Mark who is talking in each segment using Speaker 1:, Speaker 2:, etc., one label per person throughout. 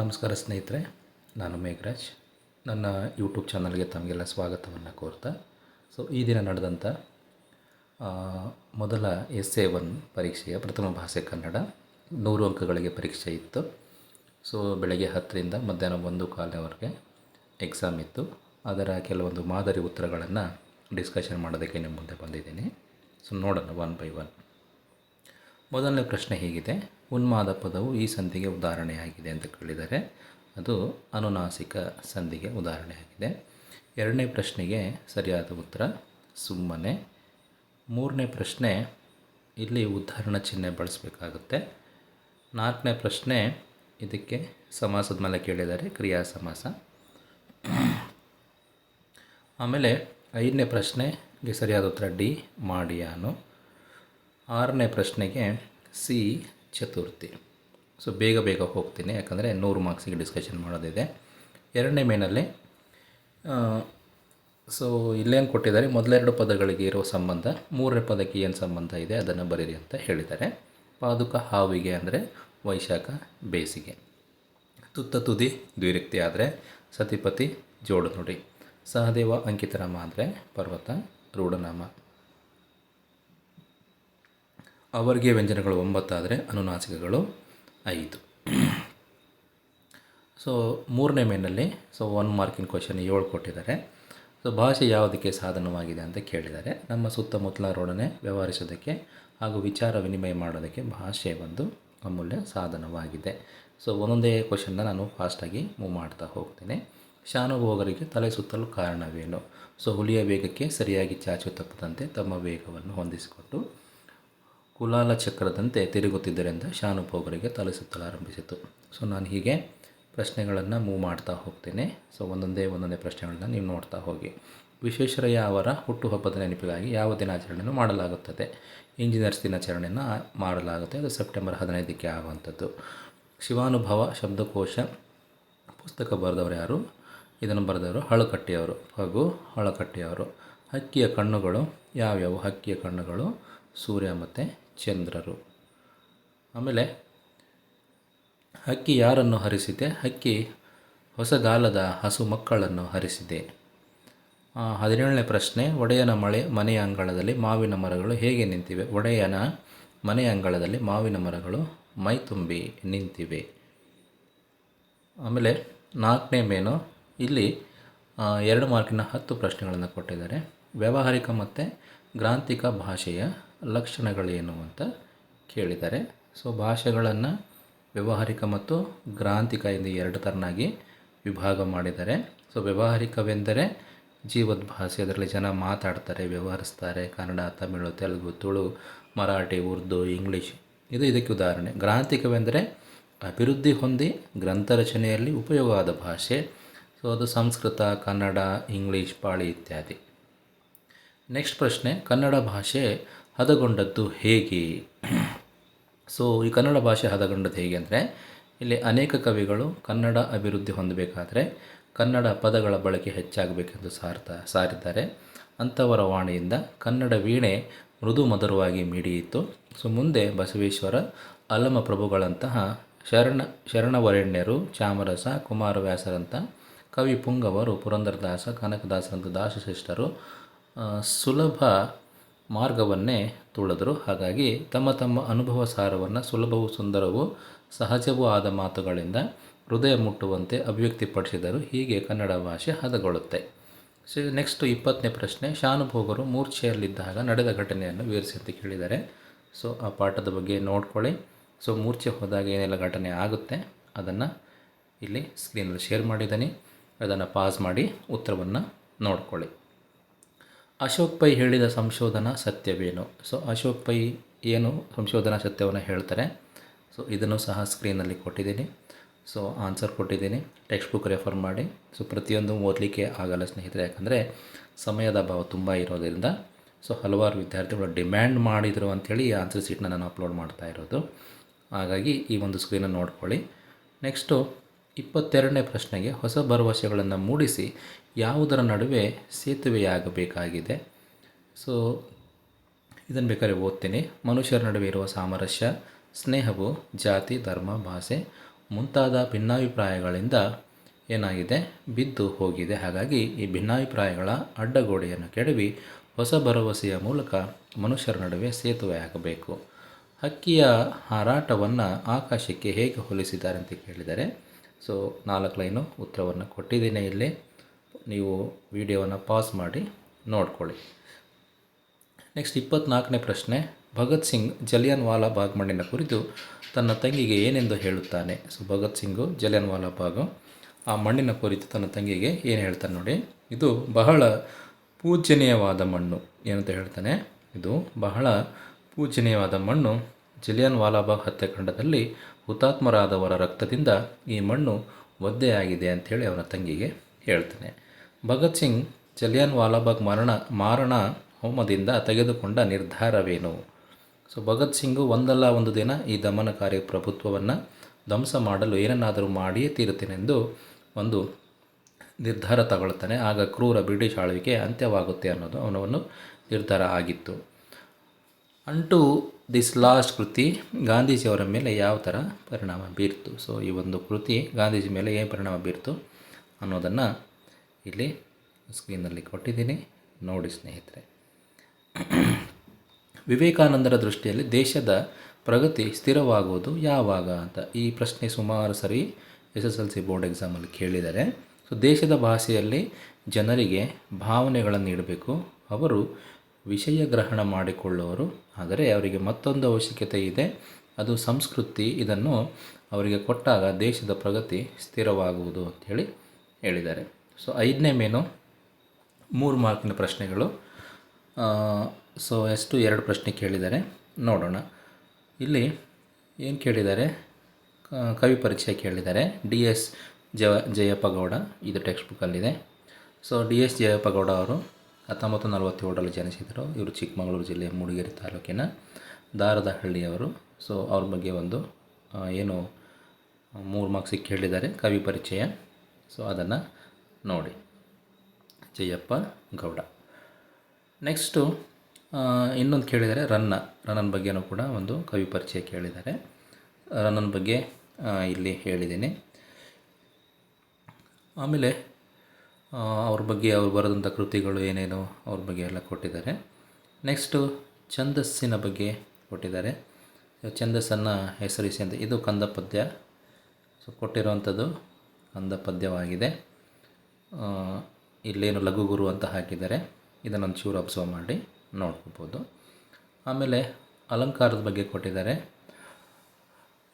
Speaker 1: ನಮಸ್ಕಾರ ಸ್ನೇಹಿತರೆ, ನಾನು ಮೇಘರಾಜ್. ನನ್ನ ಯೂಟ್ಯೂಬ್ ಚಾನಲ್ಗೆ ತಮಗೆಲ್ಲ ಸ್ವಾಗತವನ್ನು ಕೋರ್ತಾ, ಸೊ ಈ ದಿನ ನಡೆದಂಥ ಮೊದಲ ಎಸ್ ಎ ಒನ್ ಪರೀಕ್ಷೆಯ ಪ್ರಥಮ ಭಾಷೆ ಕನ್ನಡ, ನೂರು ಅಂಕಗಳಿಗೆ ಪರೀಕ್ಷೆ ಇತ್ತು. ಸೊ ಬೆಳಗ್ಗೆ ಹತ್ತರಿಂದ ಮಧ್ಯಾಹ್ನ ಒಂದು ಕಾಲವರೆಗೆ ಎಕ್ಸಾಮ್ ಇತ್ತು. ಅದರ ಕೆಲವೊಂದು ಮಾದರಿ ಉತ್ತರಗಳನ್ನು ಡಿಸ್ಕಷನ್ ಮಾಡೋದಕ್ಕೆ ನಿಮ್ಮ ಮುಂದೆ ಬಂದಿದ್ದೀನಿ. ಸೊ ನೋಡೋಣ ಒನ್ ಬೈ ಒನ್ ಮೊದಲನೇ ಪ್ರಶ್ನೆ ಹೀಗಿದೆ. ಉನ್ಮಾದ ಪದವು ಈ ಸಂಧಿಗೆ ಉದಾಹರಣೆಯಾಗಿದೆ ಅಂತ ಕೇಳಿದರೆ ಅದು ಅನುನಾಸಿಕ ಸಂಧಿಗೆ ಉದಾಹರಣೆಯಾಗಿದೆ. ಎರಡನೇ ಪ್ರಶ್ನೆಗೆ ಸರಿಯಾದ ಉತ್ತರ ಸುಮ್ಮನೆ. ಮೂರನೇ ಪ್ರಶ್ನೆ ಇಲ್ಲಿ ಉದಾಹರಣ ಚಿಹ್ನೆ ಬಳಸಬೇಕಾಗುತ್ತೆ. ನಾಲ್ಕನೇ ಪ್ರಶ್ನೆ ಇದಕ್ಕೆ ಸಮಾಸದ ಮೇಲೆ ಕೇಳಿದ್ದಾರೆ ಕ್ರಿಯಾ ಸಮಾಸ. ಆಮೇಲೆ ಐದನೇ ಪ್ರಶ್ನೆಗೆ ಸರಿಯಾದ ಉತ್ತರ ಡಿ, ಮಾಡಿಯಾನು. ಆರನೇ ಪ್ರಶ್ನೆಗೆ ಸಿ ಚತುರ್ಥಿ. ಸೊ ಬೇಗ ಬೇಗ ಹೋಗ್ತೀನಿ. ಯಾಕಂದರೆ ನೂರು ಮಾರ್ಕ್ಸಿಗೆ ಡಿಸ್ಕಷನ್ ಮಾಡೋದಿದೆ. ಎರಡನೇ ಮೇನಲ್ಲಿ ಸೊ ಇಲ್ಲೇನು ಕೊಟ್ಟಿದ್ದಾರೆ? ಮೊದಲೆರಡು ಪದಗಳಿಗೆ ಇರೋ ಸಂಬಂಧ, ಮೂರನೇ ಪದಕ್ಕೆ ಏನು ಸಂಬಂಧ ಇದೆ ಅದನ್ನು ಬರೀರಿ ಅಂತ ಹೇಳಿದ್ದಾರೆ. ಪಾದುಕ ಹಾವಿಗೆ ಅಂದರೆ ವೈಶಾಖ ಬೇಸಿಗೆ. ತುತ್ತ ತುದಿ ದ್ವಿರಕ್ತಿ ಆದರೆ ಸತಿಪತಿ ಜೋಡು ನುಡಿ ಸಹದೇವ ಅಂಕಿತರಾಮ ಅಂದರೆ ಪರ್ವತ ರೂಢನಾಮ. ಅವರ್ಗೀಯ ವ್ಯಂಜನಗಳು ಒಂಬತ್ತಾದರೆ ಅನುನಾಸಿಕಗಳು ಐದು. ಸೊ ಮೂರನೇ ಮೇನಲ್ಲಿ ಸೊ ಒನ್ ಮಾರ್ಕಿನ ಕ್ವಶನ್ ಏಳು ಕೊಟ್ಟಿದ್ದಾರೆ. ಸೊ ಭಾಷೆ ಯಾವುದಕ್ಕೆ ಸಾಧನವಾಗಿದೆ ಅಂತ ಕೇಳಿದ್ದಾರೆ. ನಮ್ಮ ಸುತ್ತಮುತ್ತಲರೊಡನೆ ವ್ಯವಹರಿಸೋದಕ್ಕೆ ಹಾಗೂ ವಿಚಾರ ವಿನಿಮಯ ಮಾಡೋದಕ್ಕೆ ಭಾಷೆ ಒಂದು ಅಮೂಲ್ಯ ಸಾಧನವಾಗಿದೆ. ಸೊ ಒಂದೊಂದೇ ಕ್ವಶನ್ನ ನಾನು ಫಾಸ್ಟಾಗಿ ಮೂವ್ ಮಾಡ್ತಾ ಹೋಗ್ತೀನಿ. ಶಾನುಭೋಗರಿಗೆ ತಲೆ ಸುತ್ತಲು ಕಾರಣವೇನು? ಸೊ ಹುಲಿಯ ವೇಗಕ್ಕೆ ಸರಿಯಾಗಿ ಚಾಚು ತಪ್ಪದಂತೆ ತಮ್ಮ ವೇಗವನ್ನು ಹೊಂದಿಸಿಕೊಟ್ಟು ಕುಲಾಲ ಚಕ್ರದಂತೆ ತಿರುಗುತ್ತಿದ್ದರಿಂದ ಶಾನುಭೋಗರಿಗೆ ತಲೆ ಆರಂಭಿಸಿತು ಸೊ ನಾನು ಹೀಗೆ ಪ್ರಶ್ನೆಗಳನ್ನು ಮೂವ್ ಮಾಡ್ತಾ ಹೋಗ್ತೇನೆ. ಸೊ ಒಂದೊಂದೇ ಒಂದೊಂದೇ ಪ್ರಶ್ನೆಗಳನ್ನ ನೀವು ನೋಡ್ತಾ ಹೋಗಿ. ವಿಶ್ವೇಶ್ವರಯ್ಯ ಅವರ ಹುಟ್ಟುಹಬ್ಬದ ನೆನಪಿಗಾಗಿ ಯಾವ ದಿನಾಚರಣೆಯನ್ನು ಮಾಡಲಾಗುತ್ತದೆ? ಇಂಜಿನಿಯರ್ಸ್ ದಿನಾಚರಣೆಯನ್ನು ಮಾಡಲಾಗುತ್ತೆ. ಅದು ಸೆಪ್ಟೆಂಬರ್ ಹದಿನೈದಕ್ಕೆ ಆಗುವಂಥದ್ದು. ಶಿವಾನುಭವ ಶಬ್ದಕೋಶ ಪುಸ್ತಕ ಬರೆದವರು ಯಾರು? ಇದನ್ನು ಬರೆದವರು ಹಳಕಟ್ಟಿಯವರು. ಹಾಗೂ ಹಳಕಟ್ಟಿಯವರು. ಹಕ್ಕಿಯ ಕಣ್ಣುಗಳು ಯಾವ್ಯಾವು? ಹಕ್ಕಿಯ ಕಣ್ಣುಗಳು ಸೂರ್ಯ ಮತ್ತು ಚಂದ್ರರು. ಆಮೇಲೆ ಹಕ್ಕಿ ಯಾರನ್ನು ಹರಿಸಿದೆ? ಹಕ್ಕಿ ಹೊಸಗಾಲದ ಹಸು ಮಕ್ಕಳನ್ನು ಹರಿಸಿದೆ. ಹದಿನೇಳನೇ ಪ್ರಶ್ನೆ, ಒಡೆಯನ ಮಳೆ ಮನೆಯ ಅಂಗಳದಲ್ಲಿ ಮಾವಿನ ಮರಗಳು ಹೇಗೆ ನಿಂತಿವೆ? ಒಡೆಯನ ಮನೆಯ ಅಂಗಳದಲ್ಲಿ ಮಾವಿನ ಮರಗಳು ಮೈ ತುಂಬಿ ನಿಂತಿವೆ. ಆಮೇಲೆ ನಾಲ್ಕನೇ ಮೇನು, ಇಲ್ಲಿ ಎರಡು ಮಾರ್ಕಿನ ಹತ್ತು ಪ್ರಶ್ನೆಗಳನ್ನು ಕೊಟ್ಟಿದ್ದಾರೆ. ವ್ಯಾವಹಾರಿಕ ಮತ್ತು ಗ್ರಾಂಥಿಕ ಭಾಷೆಯ ಲಕ್ಷಣಗಳೇನು ಅಂತ ಕೇಳಿದ್ದಾರೆ. ಸೊ, ಭಾಷೆಗಳನ್ನು ವ್ಯಾವಹಾರಿಕ ಮತ್ತು ಗ್ರಾಂಥಿಕ ಎಂದು ಎರಡು ಥರನಾಗಿ ವಿಭಾಗ ಮಾಡಿದ್ದಾರೆ. ಸೊ, ವ್ಯಾವಹಾರಿಕವೆಂದರೆ ಜೀವದ ಭಾಷೆ ಅದರಲ್ಲಿ ಜನ ಮಾತಾಡ್ತಾರೆ, ವ್ಯವಹರಿಸ್ತಾರೆ. ಕನ್ನಡ, ತಮಿಳು, ತೆಲುಗು, ತುಳು, ಮರಾಠಿ, ಉರ್ದು, ಇಂಗ್ಲೀಷ್. ಇದು ಇದಕ್ಕೆ ಉದಾಹರಣೆ. ಗ್ರಾಂಥಿಕವೆಂದರೆ ಅಭಿವೃದ್ಧಿ ಹೊಂದಿ ಗ್ರಂಥ ರಚನೆಯಲ್ಲಿ ಉಪಯೋಗವಾದ ಭಾಷೆ. ಸೊ, ಅದು ಸಂಸ್ಕೃತ, ಕನ್ನಡ, ಇಂಗ್ಲೀಷ್, ಪಾಳಿ ಇತ್ಯಾದಿ. ನೆಕ್ಸ್ಟ್ ಪ್ರಶ್ನೆ, ಕನ್ನಡ ಭಾಷೆ ಹದಗೊಂಡದ್ದು ಹೇಗೆ? ಸೊ ಈ ಕನ್ನಡ ಭಾಷೆ ಹದಗೊಂಡದ್ದು ಹೇಗೆ ಅಂದರೆ, ಇಲ್ಲಿ ಅನೇಕ ಕವಿಗಳು ಕನ್ನಡ ಅಭಿವೃದ್ಧಿ ಹೊಂದಬೇಕಾದರೆ ಕನ್ನಡ ಪದಗಳ ಬಳಕೆ ಹೆಚ್ಚಾಗಬೇಕೆಂದು ಸಾರ್ತಾ ಸಾರಿದ್ದಾರೆ. ಅಂಥವರ ವಾಣಿಯಿಂದ ಕನ್ನಡ ವೀಣೆ ಮೃದು ಮಧುರವಾಗಿ ಮಿಡಿಯಿತು ಸೊ ಮುಂದೆ ಬಸವೇಶ್ವರ ಅಲ್ಲಮ ಪ್ರಭುಗಳಂತಹ ಶರಣ, ಶರಣವರೆಣ್ಯರು, ಚಾಮರಸ ಕುಮಾರವ್ಯಾಸರಂಥ ಕವಿ ಪುಂಗವರು, ಪುರಂದರದಾಸ ಕನಕದಾಸರಂಥ ದಾಸಶ್ರೇಷ್ಠರು ಸುಲಭ ಮಾರ್ಗವನ್ನೇ ತುಳಿದರು. ಹಾಗಾಗಿ ತಮ್ಮ ತಮ್ಮ ಅನುಭವ ಸಾರವನ್ನು ಸುಲಭವೂ ಸುಂದರವೂ ಸಹಜವೂ ಆದ ಮಾತುಗಳಿಂದ ಹೃದಯ ಮುಟ್ಟುವಂತೆ ಅಭಿವ್ಯಕ್ತಿಪಡಿಸಿದರು. ಹೀಗೆ ಕನ್ನಡ ಭಾಷೆ ಹದಗೊಳ್ಳುತ್ತೆ. ಸೊ ನೆಕ್ಸ್ಟ್ ಇಪ್ಪತ್ತನೇ ಪ್ರಶ್ನೆ, ಶಾನುಭೋಗರು ಮೂರ್ಛೆಯಲ್ಲಿದ್ದಾಗ ನಡೆದ ಘಟನೆಯನ್ನು ವಿವರಿಸಿ ಅಂತ ಕೇಳಿದ್ದಾರೆ ಸೊ, ಆ ಪಾಠದ ಬಗ್ಗೆ ನೋಡ್ಕೊಳ್ಳಿ. ಸೊ, ಮೂರ್ಛೆ ಹೋದಾಗ ಏನೆಲ್ಲ ಘಟನೆ ಆಗುತ್ತೆ ಅದನ್ನು ಇಲ್ಲಿ ಸ್ಕ್ರೀನಲ್ಲಿ ಶೇರ್ ಮಾಡಿದ್ದೀನಿ. ಅದನ್ನು ಪಾಸ್ ಮಾಡಿ, ಉತ್ತರವನ್ನು ನೋಡ್ಕೊಳ್ಳಿ. ಅಶೋಕ್ ಪೈ ಹೇಳಿದ ಸಂಶೋಧನಾ ಸತ್ಯವೇನು? ಸೊ ಅಶೋಕ್ ಪೈ ಏನು ಸಂಶೋಧನಾ ಸತ್ಯವನ್ನು ಹೇಳ್ತಾರೆ? ಸೊ ಇದನ್ನು ಸಹ ಸ್ಕ್ರೀನಲ್ಲಿ ಕೊಟ್ಟಿದ್ದೀನಿ. ಸೊ ಆನ್ಸರ್ ಕೊಟ್ಟಿದ್ದೀನಿ. ಟೆಕ್ಸ್ಟ್ ಬುಕ್ ರೆಫರ್ ಮಾಡಿ. ಸೊ ಪ್ರತಿಯೊಂದು ಓದಲಿಕ್ಕೆ ಆಗಲ್ಲ ಸ್ನೇಹಿತರೆ, ಯಾಕಂದರೆ ಸಮಯದ ಅಭಾವ ತುಂಬ ಇರೋದರಿಂದ. ಸೊ ಹಲವಾರು ವಿದ್ಯಾರ್ಥಿಗಳು ಡಿಮ್ಯಾಂಡ್ ಮಾಡಿದರು ಅಂಥೇಳಿ ಈ ಆನ್ಸರ್ ಶೀಟ್ನ ನಾನು ಅಪ್ಲೋಡ್ ಮಾಡ್ತಾ ಇರೋದು. ಹಾಗಾಗಿ ಈ ಒಂದು ಸ್ಕ್ರೀನನ್ನು ನೋಡ್ಕೊಳ್ಳಿ. ನೆಕ್ಸ್ಟು ಇಪ್ಪತ್ತೆರಡನೇ ಪ್ರಶ್ನೆಗೆ ಹೊಸ ಭರವಸೆಗಳನ್ನು ಮೂಡಿಸಿ ಯಾವುದರ ನಡುವೆ ಸೇತುವೆಯಾಗಬೇಕಾಗಿದೆ. ಸೊ ಇದನ್ನು ಬೇಕಾದ್ರೆ ಓದ್ತೀನಿ. ಮನುಷ್ಯರ ನಡುವೆ ಇರುವ ಸಾಮರಸ್ಯ, ಸ್ನೇಹವು, ಜಾತಿ, ಧರ್ಮ, ಭಾಷೆ ಮುಂತಾದ ಭಿನ್ನಾಭಿಪ್ರಾಯಗಳಿಂದ ಏನಾಗಿದೆ? ಬಿದ್ದು ಹೋಗಿದೆ. ಹಾಗಾಗಿ ಈ ಭಿನ್ನಾಭಿಪ್ರಾಯಗಳ ಅಡ್ಡಗೋಡೆಯನ್ನು ಕೆಡವಿ ಹೊಸ ಭರವಸೆಯ ಮೂಲಕ ಮನುಷ್ಯರ ನಡುವೆ ಸೇತುವೆ ಆಗಬೇಕು ಹಕ್ಕಿಯ ಹಾರಾಟವನ್ನು ಆಕಾಶಕ್ಕೆ ಹೇಗೆ ಹೋಲಿಸಿದ್ದಾರೆ ಅಂತ ಕೇಳಿದರೆ ಸೊ ನಾಲ್ಕು ಲೈನು ಉತ್ತರವನ್ನು ಕೊಟ್ಟಿದ್ದೀನಿ ಇಲ್ಲಿ. ನೀವು ವಿಡಿಯೋವನ್ನು ಪಾಸ್ ಮಾಡಿ ನೋಡ್ಕೊಳ್ಳಿ. ನೆಕ್ಸ್ಟ್ ಇಪ್ಪತ್ನಾಲ್ಕನೇ ಪ್ರಶ್ನೆ. ಭಗತ್ ಸಿಂಗ್ ಜಲಿಯನ್ ವಾಲಾ ಬಾಗ್ ಮಣ್ಣಿನ ಕುರಿತು ತನ್ನ ತಂಗಿಗೆ ಏನೆಂದು ಹೇಳುತ್ತಾನೆ? So Bhagat Singh Jallianwala Bagh. ಆ ಮಣ್ಣಿನ ಕುರಿತು ತನ್ನ ತಂಗಿಗೆ ಏನು ಹೇಳ್ತಾನೆ ನೋಡಿ? ಇದು ಬಹಳ ಪೂಜನೀಯವಾದ ಮಣ್ಣು. ಏನಂತ ಹೇಳ್ತಾನೆ? ಇದು ಬಹಳ ಪೂಜನೀಯವಾದ ಮಣ್ಣು. ಜಲಿಯನ್ ವಾಲಾಬಾಗ್ ಹತ್ಯಾಕಾಂಡದಲ್ಲಿ ಹುತಾತ್ಮರಾದವರ ರಕ್ತದಿಂದ ಈ ಮಣ್ಣು ಒದ್ದೆಯಾಗಿದೆ ಅಂಥೇಳಿ ಅವನ ತಂಗಿಗೆ ಹೇಳ್ತಾನೆ. ಭಗತ್ ಸಿಂಗ್ ಜಲಿಯನ್ ವಾಲಾಬಾಗ್ ಮರಣ, ಮಾರಣ ಹೋಮದಿಂದ ತೆಗೆದುಕೊಂಡ ನಿರ್ಧಾರವೇನು? ಸೊ, ಭಗತ್ ಸಿಂಗು ಒಂದಲ್ಲ ಒಂದು ದಿನ ಈ ದಮನಕಾರಿ ಪ್ರಭುತ್ವವನ್ನು ಧ್ವಂಸ ಮಾಡಲು ಏನನ್ನಾದರೂ ಮಾಡಿಯೇ ತೀರುತ್ತೇನೆಂದು ಒಂದು ನಿರ್ಧಾರ ತಗೊಳ್ತಾನೆ. ಆಗ ಕ್ರೂರ ಬ್ರಿಟಿಷ್ ಆಳ್ವಿಕೆ ಅಂತ್ಯವಾಗುತ್ತೆ ಅನ್ನೋದು ಅವನ ಒಂದು ನಿರ್ಧಾರ ಆಗಿತ್ತು. ಅಂಟು ದಿಸ್ ಲಾಸ್ಟ್ ಕೃತಿ ಗಾಂಧೀಜಿಯವರ ಮೇಲೆ ಯಾವ ಥರ ಪರಿಣಾಮ ಬೀರ್ತು? ಸೊ ಈ ಒಂದು ಕೃತಿ ಗಾಂಧೀಜಿ ಮೇಲೆ ಏನು ಪರಿಣಾಮ ಬೀರ್ತು ಅನ್ನೋದನ್ನು ಇಲ್ಲಿ ಸ್ಕ್ರೀನಲ್ಲಿ ಕೊಟ್ಟಿದ್ದೀನಿ. ನೋಡಿ ಸ್ನೇಹಿತರೆ. ವಿವೇಕಾನಂದರ ದೃಷ್ಟಿಯಲ್ಲಿ ದೇಶದ ಪ್ರಗತಿ ಸ್ಥಿರವಾಗುವುದು ಯಾವಾಗ ಅಂತ ಈ ಪ್ರಶ್ನೆ ಸುಮಾರು ಸರಿ S S L C board ಎಕ್ಸಾಮಲ್ಲಿ ಕೇಳಿದ್ದಾರೆ ಸೊ ದೇಶದ ಭಾಷೆಯಲ್ಲಿ ಜನರಿಗೆ ಭಾವನೆಗಳನ್ನು ನೀಡಬೇಕು. ಅವರು ವಿಷಯ ಗ್ರಹಣ ಮಾಡಿಕೊಳ್ಳುವರು. ಆದರೆ ಅವರಿಗೆ ಮತ್ತೊಂದು ಅವಶ್ಯಕತೆ ಇದೆ. ಅದು ಸಂಸ್ಕೃತಿ. ಇದನ್ನು ಅವರಿಗೆ ಕೊಟ್ಟಾಗ ದೇಶದ ಪ್ರಗತಿ ಸ್ಥಿರವಾಗುವುದು ಅಂಥೇಳಿ ಹೇಳಿದ್ದಾರೆ. ಸೊ ಐದನೇ ಮೇನು, ಮೂರು ಮಾರ್ಕಿನ ಪ್ರಶ್ನೆಗಳು. ಸೊ ಎಷ್ಟು ಎರಡು ಪ್ರಶ್ನೆ ಕೇಳಿದ್ದಾರೆ. ನೋಡೋಣ. ಇಲ್ಲಿ ಏನು ಕೇಳಿದ್ದಾರೆ? ಕವಿ ಪರಿಚಯ ಕೇಳಿದ್ದಾರೆ. ಡಿ ಎಸ್ ಜಯ ಜಯಪ್ಪ ಗೌಡ ಇದು ಟೆಕ್ಸ್ಟ್ ಬುಕ್ಕಲ್ಲಿದೆ. ಸೊ ಡಿ ಎಸ್ ಜಯಪ್ಪಗೌಡ ಅವರು ಹತ್ತೊಂಬತ್ತು ನಲವತ್ತೇಳರಲ್ಲಿ ಜನಿಸಿದರು. ಇವರು ಚಿಕ್ಕಮಗಳೂರು ಜಿಲ್ಲೆಯ ಮೂಡಿಗೆರೆ ತಾಲೂಕಿನ ದಾರದಹಳ್ಳಿಯವರು. ಸೊ ಅವ್ರ ಬಗ್ಗೆ ಒಂದು ಏನು, ಮೂರು ಮಾರ್ಕ್ಸಿಗೆ ಕೇಳಿದ್ದಾರೆ ಕವಿ ಪರಿಚಯ. ಸೊ ಅದನ್ನು ನೋಡಿ. ಜಯಪ್ಪ ಗೌಡ. ನೆಕ್ಸ್ಟು ಇನ್ನೊಂದು ಕೇಳಿದರೆ ರನ್ನ. ರನ್ನನ ಬಗ್ಗೆನೂ ಕೂಡ ಒಂದು ಕವಿ ಪರಿಚಯ ಕೇಳಿದ್ದಾರೆ. ರನ್ನನ ಬಗ್ಗೆ ಇಲ್ಲಿ ಹೇಳಿದ್ದೀನಿ. ಆಮೇಲೆ ಅವ್ರ ಬಗ್ಗೆ ಅವ್ರು ಬರೆದಂಥ ಕೃತಿಗಳು ಏನೇನು ಅವ್ರ ಬಗ್ಗೆ ಎಲ್ಲ ಕೊಟ್ಟಿದ್ದಾರೆ. ನೆಕ್ಸ್ಟು ಛಂದಸ್ಸಿನ ಬಗ್ಗೆ ಕೊಟ್ಟಿದ್ದಾರೆ. ಛಂದಸ್ಸನ್ನು ಹೆಸರಿಸಿ ಅಂತ, ಇದು ಕಂದ ಪದ್ಯ ಸೊ ಕೊಟ್ಟಿರುವಂಥದ್ದು ಕಂದ ಪದ್ಯವಾಗಿದೆ ಇಲ್ಲೇನು ಲಘುಗುರು ಅಂತ ಹಾಕಿದ್ದಾರೆ. ಇದನ್ನೊಂದು ಚೂರು ಅಬ್ಸರ್ವ್ ಮಾಡಿ ನೋಡ್ಕೋಬೋದು. ಆಮೇಲೆ ಅಲಂಕಾರದ ಬಗ್ಗೆ ಕೊಟ್ಟಿದ್ದಾರೆ.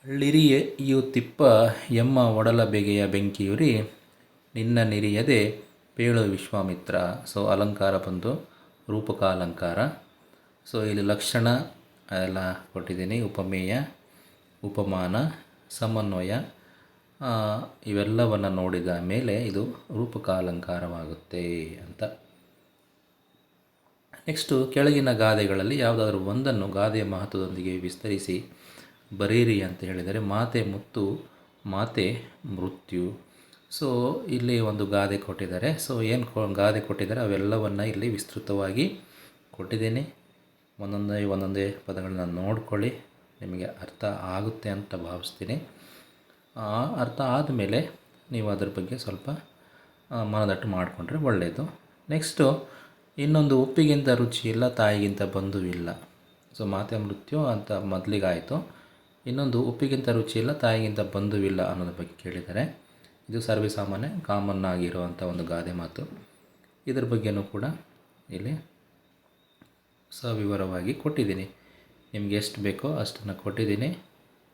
Speaker 1: ಳಿರಿಯು ತಿಪ್ಪ, ಎಮ್ಮ ಒಡಲ ಬೆಗೆಯ ಬೆಂಕಿಯುರಿ, ನಿನ್ನ ನಿರಿಯದೆ ಪೇಳು ವಿಶ್ವಾಮಿತ್ರ, ಸೊ ಅಲಂಕಾರ ಬಂದು ರೂಪಕ ಅಲಂಕಾರ ಸೊ ಇಲ್ಲಿ ಲಕ್ಷಣ ಎಲ್ಲ ಕೊಟ್ಟಿದ್ದೀನಿ. ಉಪಮೇಯ, ಉಪಮಾನ, ಸಮನ್ವಯ ಇವೆಲ್ಲವನ್ನು ನೋಡಿದ ಮೇಲೆ ಇದು ರೂಪಕ ಅಲಂಕಾರವಾಗುತ್ತೆ ಅಂತ. ನೆಕ್ಸ್ಟು ಕೆಳಗಿನ ಗಾದೆಗಳಲ್ಲಿ ಯಾವುದಾದ್ರೂ ಒಂದನ್ನು ಗಾದೆಯ ಮಹತ್ವದೊಂದಿಗೆ ವಿಸ್ತರಿಸಿ ಬರೀರಿ ಅಂತ ಹೇಳಿದರೆ, ಮಾತೆ ಮುತ್ತು, ಮಾತೆ ಮೃತ್ಯು ಸೊ ಇಲ್ಲಿ ಒಂದು ಗಾದೆ ಕೊಟ್ಟಿದ್ದಾರೆ. ಸೊ ಏನು ಗಾದೆ ಕೊಟ್ಟಿದ್ದಾರೆ? ಅವೆಲ್ಲವನ್ನು ಇಲ್ಲಿ ವಿಸ್ತೃತವಾಗಿ ಕೊಟ್ಟಿದ್ದೀನಿ. ಒಂದೊಂದೇ ಒಂದೊಂದೇ ಪದಗಳನ್ನ ನೋಡ್ಕೊಳ್ಳಿ. ನಿಮಗೆ ಅರ್ಥ ಆಗುತ್ತೆ ಅಂತ ಭಾವಿಸ್ತೀನಿ. ಅರ್ಥ ಆದಮೇಲೆ ನೀವು ಅದ್ರ ಬಗ್ಗೆ ಸ್ವಲ್ಪ ಮನದಟ್ಟು ಮಾಡಿಕೊಂಡ್ರೆ ಒಳ್ಳೆಯದು ನೆಕ್ಸ್ಟು ಇನ್ನೊಂದು ಉಪ್ಪಿಗಿಂತ ರುಚಿ ಇಲ್ಲ, ತಾಯಿಗಿಂತ ಬಂಧುವಿಲ್ಲ ಸೊ ಮಾತೆ ಮೃತ್ಯು ಅಂತ ಮೊದಲಿಗಾಯಿತು. ಇನ್ನೊಂದು ಉಪ್ಪಿಗಿಂತ ರುಚಿ ಇಲ್ಲ, ತಾಯಿಗಿಂತ ಬಂಧುವಿಲ್ಲ ಅನ್ನೋದ್ರ ಬಗ್ಗೆ ಕೇಳಿದ್ದಾರೆ. ಇದು ಸರ್ವೇಸಾಮಾನ್ಯ ಕಾಮನ್ ಆಗಿರುವಂಥ ಒಂದು ಗಾದೆ ಮಾತು. ಇದರ ಬಗ್ಗೆನೂ ಕೂಡ ಇಲ್ಲಿ ಸವಿವರವಾಗಿ ಕೊಟ್ಟಿದ್ದೀನಿ. ನಿಮ್ಗೆ ಎಷ್ಟು ಬೇಕೋ ಅಷ್ಟನ್ನು ಕೊಟ್ಟಿದ್ದೀನಿ.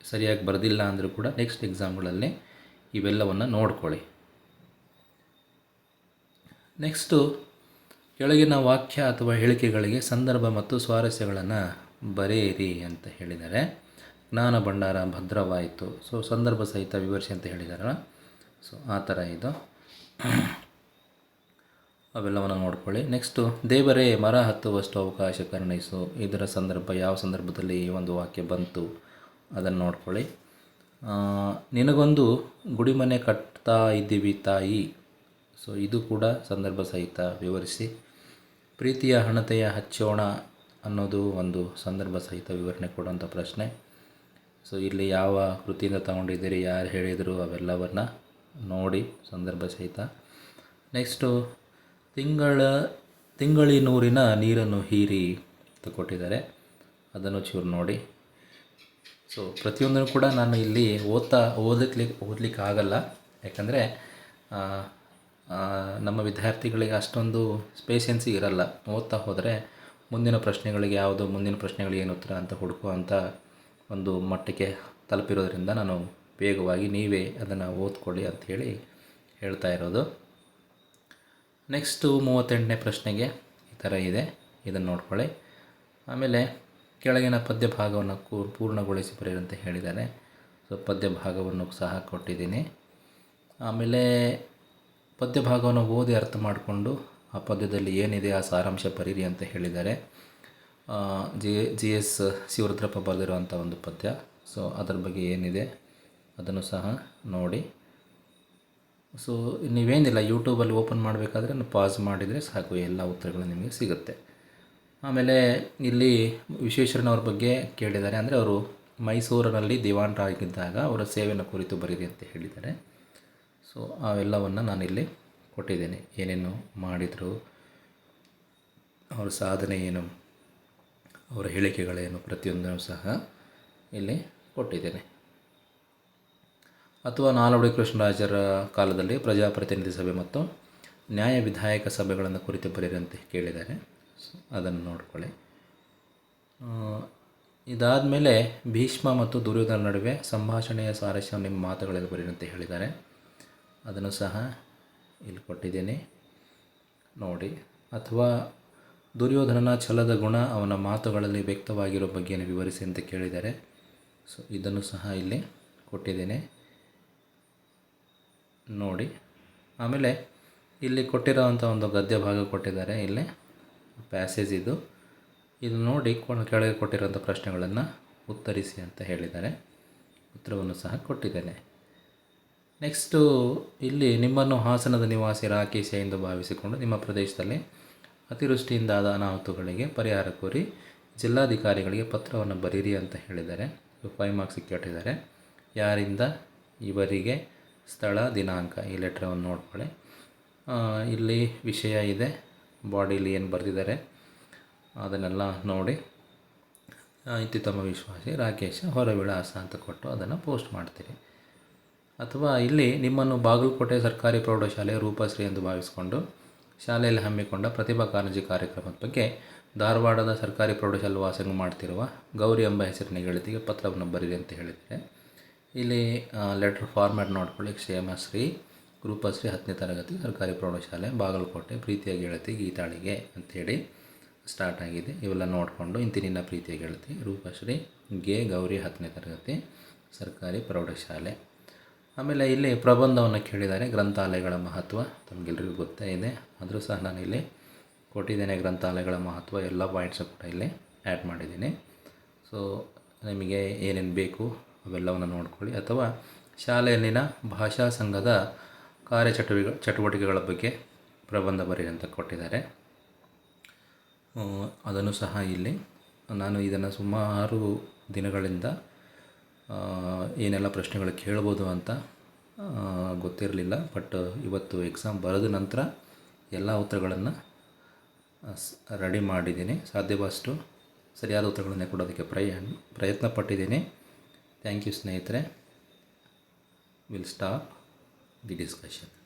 Speaker 1: ಸರಿಯಾಗಿ ಬರೆದಿಲ್ಲ ಅಂದರೂ ಕೂಡ ನೆಕ್ಸ್ಟ್ ಎಕ್ಸಾಮ್ಗಳಲ್ಲಿ ಇವೆಲ್ಲವನ್ನು ನೋಡ್ಕೊಳ್ಳಿ. ನೆಕ್ಸ್ಟು ಕೆಳಗಿನ ವಾಕ್ಯ ಅಥವಾ ಹೇಳಿಕೆಗಳಿಗೆ ಸಂದರ್ಭ ಮತ್ತು ಸ್ವಾರಸ್ಯಗಳನ್ನು ಬರೆಯಿರಿ ಅಂತ ಹೇಳಿದ್ದಾರೆ. ಜ್ಞಾನ ಭಂಡಾರ ಭದ್ರವಾಯಿತು. ಸೊ ಸಂದರ್ಭ ಸಹಿತ ವಿವರಿಸಿ ಅಂತ ಹೇಳಿದಾರಲ್ಲ. ಸೊ ಆ ಥರ ಇದು. ಅವೆಲ್ಲವನ್ನು ನೋಡ್ಕೊಳ್ಳಿ. ನೆಕ್ಸ್ಟು ದೇವರೇ, ಮರ ಹತ್ತುವಷ್ಟು ಅವಕಾಶ ಕರುಣಿಸು. ಇದರ ಸಂದರ್ಭ ಯಾವ ಸಂದರ್ಭದಲ್ಲಿ ಈ ಒಂದು ವಾಕ್ಯ ಬಂತು ಅದನ್ನು ನೋಡ್ಕೊಳ್ಳಿ. ನಿನಗೊಂದು ಗುಡಿಮನೆ ಕಟ್ತಾ ಇದ್ದೀವಿ ತಾಯಿ. ಸೊ ಇದು ಕೂಡ ಸಂದರ್ಭ ಸಹಿತ ವಿವರಿಸಿ. ಪ್ರೀತಿಯ ಹಣತೆಯ ಹಚ್ಚೋಣ ಅನ್ನೋದು ಒಂದು ಸಂದರ್ಭ ಸಹಿತ ವಿವರಣೆ ಕೊಡುವಂಥ ಪ್ರಶ್ನೆ. ಸೊ ಇಲ್ಲಿ ಯಾವ ಕೃತಿಯಿಂದ ತಗೊಂಡಿದ್ದೀರಿ, ಯಾರು ಹೇಳಿದರು ಅವೆಲ್ಲವನ್ನು ನೋಡಿ ಸಂದರ್ಭ ಸಹಿತ. ನೆಕ್ಸ್ಟು ತಿಂಗಳ, ತಿಂಗಳಿನೂರಿನ ನೀರನ್ನು ಹೀರಿ ಅಂತ ಕೊಟ್ಟಿದ್ದಾರೆ ಅದನ್ನು ಚೂರು ನೋಡಿ. ಸೊ ಪ್ರತಿಯೊಂದನ್ನು ಕೂಡ ನಾನು ಇಲ್ಲಿ ಓದ್ತಾ, ಓದಲಿಕ್ಕೆ ಓದಲಿಕ್ಕೆ ಆಗಲ್ಲ ಯಾಕಂದರೆ ನಮ್ಮ ವಿದ್ಯಾರ್ಥಿಗಳಿಗೆ ಅಷ್ಟೊಂದು ಸ್ಪೇಷನ್ಸಿ ಇರಲ್ಲ. ಓದ್ತಾ ಹೋದರೆ ಮುಂದಿನ ಪ್ರಶ್ನೆಗಳಿಗೆ ಯಾವುದು, ಮುಂದಿನ ಪ್ರಶ್ನೆಗಳಿಗೆ ಏನು ಉತ್ತರ ಅಂತ ಹುಡುಕುವಂಥ ಒಂದು ಮಟ್ಟಕ್ಕೆ ತಲುಪಿರೋದ್ರಿಂದ ನಾನು ವೇಗವಾಗಿ ನೀವೇ ಅದನ್ನು ಓದ್ಕೊಳ್ಳಿ ಅಂಥೇಳಿ ಹೇಳ್ತಾ ಇರೋದು. ನೆಕ್ಸ್ಟು ಮೂವತ್ತೆಂಟನೇ ಪ್ರಶ್ನೆಗೆ ಈ ಥರ ಇದೆ. ಇದನ್ನು ನೋಡ್ಕೊಳ್ಳಿ. ಆಮೇಲೆ ಕೆಳಗಿನ ಪದ್ಯ ಭಾಗವನ್ನು ಪೂರ್ಣಗೊಳಿಸಿ ಬರೀರಿ ಅಂತ ಹೇಳಿದ್ದಾರೆ. ಸೊ, ಪದ್ಯ ಭಾಗವನ್ನು ಸಹ ಕೊಟ್ಟಿದ್ದೀನಿ. ಆಮೇಲೆ ಪದ್ಯ ಭಾಗವನ್ನು ಓದಿ ಅರ್ಥ ಮಾಡಿಕೊಂಡು ಆ ಪದ್ಯದಲ್ಲಿ ಏನಿದೆ ಆ ಸಾರಾಂಶ ಬರೀರಿ ಅಂತ ಹೇಳಿದ್ದಾರೆ. ಜಿ ಜಿ ಎಸ್ ಶಿವರುದ್ರಪ್ಪ ಬರೆದಿರುವಂಥ ಒಂದು ಪದ್ಯ. ಸೊ, ಅದರ ಬಗ್ಗೆ ಏನಿದೆ? ಅದನ್ನು ಸಹ ನೋಡಿ. ಸೊ ನೀವೇನಿಲ್ಲ ಯೂಟ್ಯೂಬಲ್ಲಿ ಓಪನ್ ಮಾಡಬೇಕಾದ್ರೆ ಪಾಸ್ ಮಾಡಿದರೆ ಸಾಕು, ಎಲ್ಲ ಉತ್ತರಗಳು ನಿಮಗೆ ಸಿಗುತ್ತೆ. ಆಮೇಲೆ ಇಲ್ಲಿ ವಿಶ್ವೇಶ್ವರನವ್ರ ಬಗ್ಗೆ ಕೇಳಿದ್ದಾರೆ. ಅಂದರೆ ಅವರು ಮೈಸೂರಿನಲ್ಲಿ ದಿವಾನರಾಗಿದ್ದಾಗ ಅವರ ಸೇವೆಯನ್ನು ಕುರಿತು ಬರೀರಿ ಅಂತ ಹೇಳಿದ್ದಾರೆ. ಸೊ ಅವೆಲ್ಲವನ್ನು ನಾನಿಲ್ಲಿ ಕೊಟ್ಟಿದ್ದೇನೆ. ಏನೇನು ಮಾಡಿದರು, ಅವರ ಸಾಧನೆ ಏನು, ಅವರ ಹೇಳಿಕೆಗಳೇನು ಪ್ರತಿಯೊಂದನ್ನು ಸಹ ಇಲ್ಲಿ ಕೊಟ್ಟಿದ್ದೇನೆ. ಅಥವಾ ನಾಲ್ವಡಿ ಕೃಷ್ಣರಾಜರ ಕಾಲದಲ್ಲಿ ಪ್ರಜಾಪ್ರತಿನಿಧಿ ಸಭೆ ಮತ್ತು ನ್ಯಾಯ ವಿಧಾಯಕ ಸಭೆಗಳನ್ನು ಕುರಿತು ಬರೆಯರಂತೆ ಕೇಳಿದ್ದಾರೆ. ಅದನ್ನು ನೋಡ್ಕೊಳ್ಳಿ. ಇದಾದಮೇಲೆ ಭೀಷ್ಮ ಮತ್ತು ದುರ್ಯೋಧನ ನಡುವೆ ಸಂಭಾಷಣೆಯ ಸಾರಸ್ಯ ನಿಮ್ಮ ಮಾತುಗಳಲ್ಲಿ ಬರೆಯಂತೆ ಹೇಳಿದ್ದಾರೆ. ಅದನ್ನು ಸಹ ಇಲ್ಲಿ ಕೊಟ್ಟಿದ್ದೀನಿ. ನೋಡಿ, ಅಥವಾ ದುರ್ಯೋಧನನ ಛಲದ ಗುಣ ಅವನ ಮಾತುಗಳಲ್ಲಿ ವ್ಯಕ್ತವಾಗಿರೋ ಬಗ್ಗೆ ವಿವರಿಸಿ ಅಂತ ಕೇಳಿದ್ದಾರೆ. ಸೊ ಇದನ್ನು ಸಹ ಇಲ್ಲಿ ಕೊಟ್ಟಿದ್ದೇನೆ. ನೋಡಿ. ಆಮೇಲೆ ಇಲ್ಲಿ ಕೊಟ್ಟಿರೋವಂಥ ಒಂದು ಗದ್ಯ ಭಾಗ ಕೊಟ್ಟಿದ್ದಾರೆ. ಇಲ್ಲಿ ಪ್ಯಾಸೇಜ್ ಇದು. ಇದು ನೋಡಿ ಕೆಳಗೆ ಕೊಟ್ಟಿರೋಂಥ ಪ್ರಶ್ನೆಗಳನ್ನು ಉತ್ತರಿಸಿ ಅಂತ ಹೇಳಿದ್ದಾರೆ. ಉತ್ತರವನ್ನು ಸಹ ಕೊಟ್ಟಿದ್ದೇನೆ. ನೆಕ್ಸ್ಟು ಇಲ್ಲಿ ನಿಮ್ಮನ್ನು ಹಾಸನದ ನಿವಾಸಿ ರಾಕೇಶ ಎಂದು ಭಾವಿಸಿಕೊಂಡು ನಿಮ್ಮ ಪ್ರದೇಶದಲ್ಲಿ ಅತಿವೃಷ್ಟಿಯಿಂದಾದ ಅನಾಹುತಗಳಿಗೆ ಪರಿಹಾರ ಕೋರಿ ಜಿಲ್ಲಾಧಿಕಾರಿಗಳಿಗೆ ಪತ್ರವನ್ನು ಬರೀರಿ ಅಂತ ಹೇಳಿದ್ದಾರೆ. ಫೈವ್ ಮಾರ್ಕ್ಸಿಗೆ ಕೇಳಿದ್ದಾರೆ ಯಾರಿಂದ ಇವರಿಗೆ ಸ್ಥಳ, ದಿನಾಂಕ ಈ ಲೆಟ್ರವನ್ನು ನೋಡ್ಕೊಳ್ಳಿ. ಇಲ್ಲಿ ವಿಷಯ ಇದೆ. ಬಾಡಿಲಿ ಏನು ಬರೆದಿದ್ದಾರೆ ಅದನ್ನೆಲ್ಲ ನೋಡಿ. ಇತ್ಯುತ್ತಮ ವಿಶ್ವಾಸಿ, ರಾಕೇಶ ಹೊರ ವಿಳಾಸ ಅಂತ ಕೊಟ್ಟು ಅದನ್ನು ಪೋಸ್ಟ್ ಮಾಡ್ತೀರಿ. ಅಥವಾ ಇಲ್ಲಿ ನಿಮ್ಮನ್ನು ಬಾಗಲಕೋಟೆ ಸರ್ಕಾರಿ ಪ್ರೌಢಶಾಲೆ ರೂಪಶ್ರೀ ಎಂದು ಭಾವಿಸಿಕೊಂಡು ಶಾಲೆಯಲ್ಲಿ ಹಮ್ಮಿಕೊಂಡ ಪ್ರತಿಭಾ ಕಾರಂಜಿ ಕಾರ್ಯಕ್ರಮದ ಬಗ್ಗೆ ಧಾರವಾಡದ ಸರ್ಕಾರಿ ಪ್ರೌಢಶಾಲೆ ವಾಸಂಗ ಮಾಡ್ತಿರುವ ಗೌರಿ ಎಂಬ ಹೆಸರಿನ ಗೆಳತಿಗೆ ಪತ್ರವನ್ನು ಬರೀರಿ ಅಂತ ಹೇಳಿದ್ದಾರೆ. ಇಲ್ಲಿ ಲೆಟ್ರ್ ಫಾರ್ಮ್ಯಾಟ್ ನೋಡ್ಕೊಳ್ಳಿ ಕ್ಷೇಮಶ್ರೀ ರೂಪಶ್ರೀ ಹತ್ತನೇ ತರಗತಿ ಸರ್ಕಾರಿ ಪ್ರೌಢಶಾಲೆ, ಬಾಗಲಕೋಟೆ ಪ್ರೀತಿಯ ಗೆಳತಿ ಗೀತಾಳಿಗೆ ಅಂಥೇಳಿ ಸ್ಟಾರ್ಟ್ ಆಗಿದೆ. ಇವೆಲ್ಲ ನೋಡಿಕೊಂಡು ಇಂತಿ ನಿನ್ನ ಪ್ರೀತಿಯ ಗೆಳತಿ ರೂಪಶ್ರೀ ಗೆ ಗೌರಿ ಹತ್ತನೇ ತರಗತಿ ಸರ್ಕಾರಿ ಪ್ರೌಢಶಾಲೆ. ಆಮೇಲೆ ಇಲ್ಲಿ ಪ್ರಬಂಧವನ್ನು ಕೇಳಿದ್ದಾರೆ, ಗ್ರಂಥಾಲಯಗಳ ಮಹತ್ವ ತಮಗೆಲ್ಲರಿಗೂ ಗೊತ್ತೇ ಇದೆ. ಆದರೂ ಸಹ ನಾನು ಇಲ್ಲಿ ಕೊಟ್ಟಿದ್ದೇನೆ ಗ್ರಂಥಾಲಯಗಳ ಮಹತ್ವ, ಎಲ್ಲ ಪಾಯಿಂಟ್ಸು ಕೂಡ ಇಲ್ಲಿ ಆ್ಯಡ್ ಮಾಡಿದ್ದೀನಿ. ಸೊ ನಿಮಗೆ ಏನೇನು ಬೇಕು ಅವೆಲ್ಲವನ್ನು ನೋಡ್ಕೊಳ್ಳಿ. ಅಥವಾ ಶಾಲೆಯಲ್ಲಿನ ಭಾಷಾ ಸಂಘದ ಕಾರ್ಯಚಟುವಿಗ, ಚಟುವಟಿಕೆಗಳ ಬಗ್ಗೆ ಪ್ರಬಂಧ ಬರೆಯ ಅಂತ ಕೊಟ್ಟಿದ್ದಾರೆ. ಅದನ್ನು ಸಹ ಇಲ್ಲಿ ನಾನು ಇದನ್ನು ಸುಮಾರು ದಿನಗಳಿಂದ ಏನೆಲ್ಲ ಪ್ರಶ್ನೆಗಳು ಕೇಳ್ಬೋದು ಅಂತ ಗೊತ್ತಿರಲಿಲ್ಲ. ಬಟ್ ಇವತ್ತು ಎಕ್ಸಾಮ್ ಬರೆದ ನಂತರ ಎಲ್ಲ ಉತ್ತರಗಳನ್ನು ರೆಡಿ ಮಾಡಿದ್ದೀನಿ. ಸಾಧ್ಯವಾದಷ್ಟು ಸರಿಯಾದ ಉತ್ತರಗಳನ್ನೇ ಕೊಡೋದಕ್ಕೆ ಪ್ರಯ ಪ್ರಯತ್ನ ಪಟ್ಟಿದ್ದೀನಿ ಥ್ಯಾಂಕ್ ಯು ಸ್ನೇಹಿತರೆ. Will stop the discussion